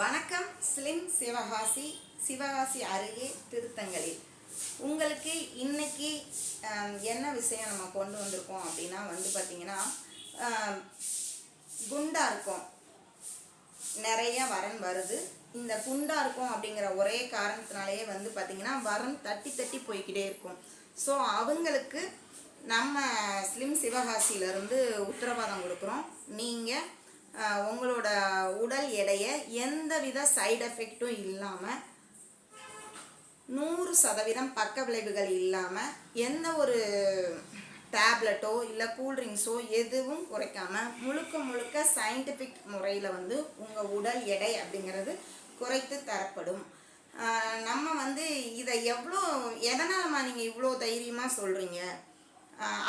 வணக்கம் ஸ்லிம் சிவகாசி சிவகாசி அருகே திருத்தங்களில். உங்களுக்கு இன்னைக்கு என்ன விஷயம் நம்ம கொண்டு வந்திருக்கோம் அப்படின்னா வந்து பார்த்தீங்கன்னா குண்டாக குண்டா இருக்கும். நிறைய வரன் வருது. இந்த குண்டா இருக்கும் அப்படிங்கிற ஒரே காரணத்தினாலேயே வந்து பார்த்தீங்கன்னா வரன் தட்டி தட்டி போய்க்கிட்டே இருக்கும். ஸோ அவங்களுக்கு நம்ம ஸ்லிம் சிவகாசியிலேருந்து உத்தரவாதம் கொடுக்குறோம். நீங்கள் உங்களோட உடல் எடையை எந்தவித சைடு எஃபெக்ட்டும் இல்லாமல் நூறு சதவீதம் பக்க விளைவுகள் இல்லாமல் எந்த ஒரு டேப்லெட்டோ இல்லை கூல்ட்ரிங்க்ஸோ எதுவும் குறைக்காமல் முழுக்க முழுக்க சயின்டிஃபிக் முறையில் வந்து உங்கள் உடல் எடை அப்படிங்கிறது குறைத்து தரப்படும். நம்ம வந்து இதை எவ்வளோ எதனாலம்மா நீங்கள் இவ்வளோ தைரியமாக சொல்கிறீங்க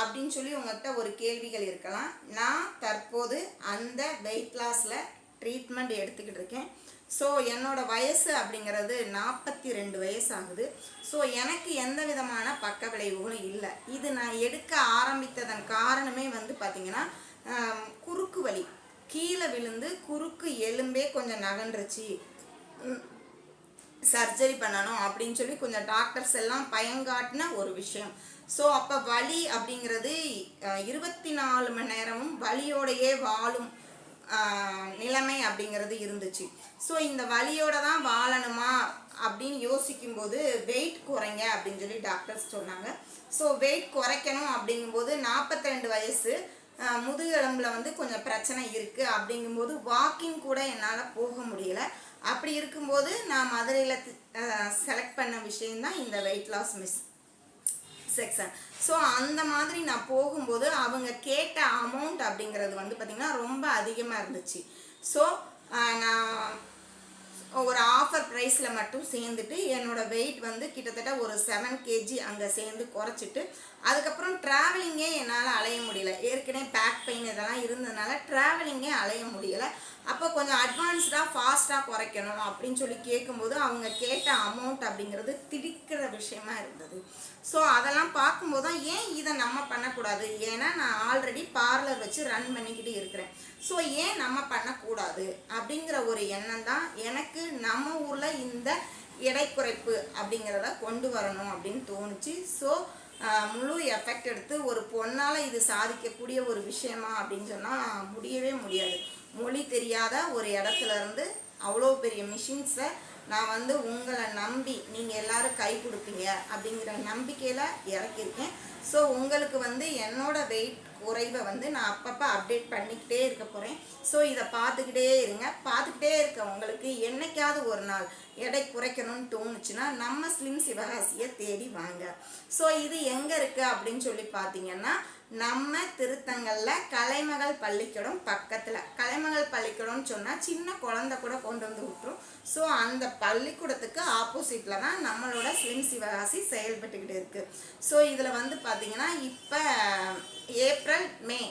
அப்படின்னு சொல்லி உங்கள்கிட்ட ஒரு கேள்விகள் இருக்கலாம். நான் தற்போது அந்த வெயிட் லாஸில் ட்ரீட்மெண்ட் எடுத்துக்கிட்டு இருக்கேன். ஸோ என்னோடய வயசு அப்படிங்கிறது நாற்பத்தி ரெண்டு வயசு ஆகுது. ஸோ எனக்கு எந்த விதமான பக்க விளைவுகளும் இல்லை. இது நான் எடுக்க ஆரம்பித்ததன் காரணமே வந்து பார்த்திங்கன்னா குறுக்கு வலி. கீழே விழுந்து குறுக்கு எலும்பே கொஞ்சம் நகன்றுச்சு. சர்ஜரி பண்ணணும் அப்படின்னு சொல்லி கொஞ்சம் டாக்டர்ஸ் எல்லாம் பயங்காட்டின ஒரு விஷயம். ஸோ அப்போ வலி அப்படிங்கிறது இருபத்தி நாலு மணி நேரமும் வலியோடையே வாழும் நிலைமை அப்படிங்கிறது இருந்துச்சு. ஸோ இந்த வலியோட தான் வாழணுமா அப்படின்னு யோசிக்கும்போது வெயிட் குறைங்க அப்படின்னு சொல்லி டாக்டர்ஸ் சொன்னாங்க. ஸோ வெயிட் குறைக்கணும் அப்படிங்கும்போது நாற்பத்தி ரெண்டு வயசு முதுகெலும்பில் வந்து கொஞ்சம் பிரச்சனை இருக்குது அப்படிங்கும்போது வாக்கிங் கூட என்னால் போக முடியலை. அப்படி இருக்கும்போது நான் மதுரையில் செலக்ட் பண்ண விஷயம்தான் இந்த weight loss miss section so அந்த மாதிரி நான் போகும்போது அவங்க கேட்ட அமௌண்ட் அப்படிங்கிறது வந்து பார்த்திங்கன்னா ரொம்ப அதிகமாக இருந்துச்சு. ஸோ நான் ஒரு ஆஃபர் ப்ரைஸில் மட்டும் சேர்ந்துட்டு என்னோடய வெயிட் வந்து கிட்டத்தட்ட ஒரு செவன் கேஜி அங்கே சேர்ந்து குறைச்சிட்டு அதுக்கப்புறம் ட்ராவலிங்கே என்னால் அலைய முடியல. ஏற்கனவே பேக் பெயின் இதெல்லாம் இருந்ததுனால ட்ராவலிங்கே அலைய முடியலை. அப்போ கொஞ்சம் அட்வான்ஸ்டாக ஃபாஸ்ட்டாக குறைக்கணும் அப்படின்னு சொல்லி கேட்கும்போது அவங்க கேட்ட அமௌண்ட் அப்படிங்கிறது திடிக்கிற விஷயமா இருந்தது. ஸோ அதெல்லாம் பார்க்கும்போது தான் ஏன் இதை நம்ம பண்ணக்கூடாது? ஏன்னா நான் ஆல்ரெடி பார்லர் வச்சு ரன் பண்ணிக்கிட்டு இருக்கிறேன். ஸோ ஏன் நம்ம பண்ணக்கூடாது? அப்படிங்கிற ஒரு எண்ணம் தான் எனக்கு நம்ம ஊரில் இந்த எடை குறைப்பு அப்படிங்கிறத கொண்டு வரணும் அப்படின்னு தோணுச்சு. ஸோ முழு எஃபெக்ட் எடுத்து ஒரு பொண்ணால் இது சாதிக்கக்கூடிய ஒரு விஷயமா அப்படின்னு சொன்னால் முடியவே முடியாது. மொழி தெரியாத ஒரு இடத்துல இருந்து அவ்வளோ பெரிய மிஷின்ஸை நான் வந்து உங்களை நம்பி நீங்கள் எல்லாரும் கை கொடுப்பீங்க அப்படிங்கிற நம்பிக்கையில் இறக்கியிருக்கேன். ஸோ உங்களுக்கு வந்து என்னோட வெயிட் குறைவை வந்து நான் அப்பப்போ அப்டேட் பண்ணிக்கிட்டே இருக்க போகிறேன் ஸோ இதை பார்த்துக்கிட்டே இருங்க. பார்த்துக்கிட்டே இருக்க உங்களுக்கு என்னைக்காவது ஒரு நாள் எடை குறைக்கணும்னு தோணுச்சுன்னா நம்ம ஸ்லிம் சிவகாசியை தேடி வாங்க. ஸோ இது எங்கே இருக்குது அப்படின்னு சொல்லி பார்த்தீங்கன்னா நம்ம திருத்தங்களில் கலைமகள் பள்ளிக்கூடம் பக்கத்தில். கலைமகள் பள்ளிக்கூடம்னு சொன்னால் சின்ன குழந்தை கூட கொண்டு வந்து விட்டுரும். ஸோ அந்த பள்ளிக்கூடத்துக்கு ஆப்போசிட்டில் தான் நம்மளோட ஸ்லிம் சிவகாசி செயல்பட்டுக்கிட்டு இருக்குது ஸோ இதில் வந்து பார்த்திங்கன்னா இப்போ ஏப்ரல் மே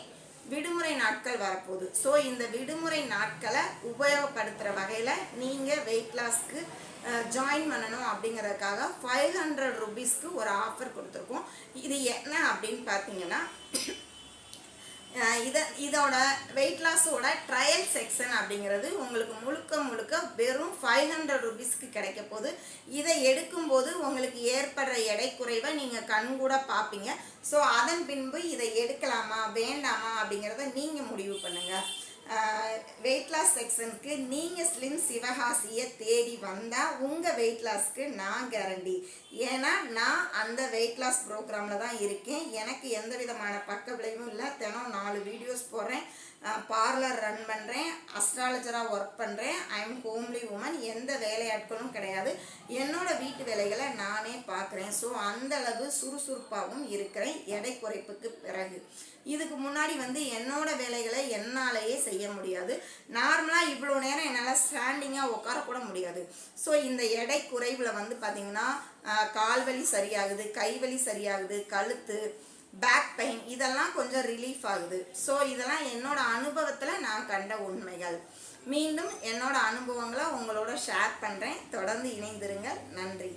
விடுமுறை நாட்கள் வரப்போகுது. ஸோ இந்த விடுமுறை நாட்களை உபயோகப்படுத்துகிற வகையில் நீங்கள் வெயிட் லாஸ்க்கு ஜாயின் பண்ணணும் அப்படிங்கிறதுக்காக ஃபைவ் ஹண்ட்ரட் ருபீஸ்க்கு ஒரு ஆஃபர் கொடுத்துருக்கோம். இது என்ன அப்படின்னு பார்த்தீங்கன்னா இதை இதோட வெயிட் லாஸோட ட்ரையல் செக்ஷன் அப்படிங்கிறது உங்களுக்கு முழுக்க முழுக்க வெறும் ஃபைவ் ஹண்ட்ரட் ருபீஸ்க்கு கிடைக்க போகுது. இதை எடுக்கும்போது உங்களுக்கு ஏற்படுற எடை குறைவை நீங்கள் கண்கூட பார்ப்பீங்க. ஸோ அதன் பின்பு இதை எடுக்கலாமா வேண்டாமா அப்படிங்கிறத நீங்கள் முடிவு பண்ணுங்கள் வெயிட் லாஸ் செக்ஷனுக்கு நீங்கள் ஸ்லிம் சிவகாசியை தேடி வந்தால் உங்கள் வெயிட் லாஸ்க்கு நான் கேரண்டி ஏன்னா நான் அந்த வெயிட் லாஸ் ப்ரோக்ராமில் தான் இருக்கேன். எனக்கு எந்த விதமான பக்க விளைவும் இல்லை. தினம் நாலு வீடியோஸ் போடுறேன். பார்லர் ரன் பண்ணுறேன் அஸ்ட்ராலஜராக ஒர்க் பண்ணுறேன் ஐ எம் ஹோம்லி உமன் எந்த வேலையாட்களும் கிடையாது. என்னோடய வீட்டு வேலைகளை நானே பார்க்குறேன். ஸோ அந்த அளவு சுறுசுறுப்பாகவும் இருக்கிறேன். எடை குறைப்புக்கு பிறகு. இதுக்கு முன்னாடி வந்து என்னோடய வேலைகளை என்னாலேயே செய்ய முடியாது. நார்மலாக இவ்வளோ நேரம் என்னால் ஸ்டாண்டிங்காக உட்காரக்கூட முடியாது. ஸோ இந்த எடை குறைவில் வந்து பார்த்திங்கன்னா கால் வலி சரியாகுது கை வலி சரியாகுது கழுத்து பேக் பெயின் இதெல்லாம் கொஞ்சம் ரிலீஃப் ஆகுது. ஸோ இதெல்லாம் என்னோட அனுபவத்தில் நான் கண்ட உண்மைகள். மீண்டும் என்னோட அனுபவங்களை உங்களோட ஷேர் பண்ணுறேன் தொடர்ந்து இணைந்திருங்கள். நன்றி.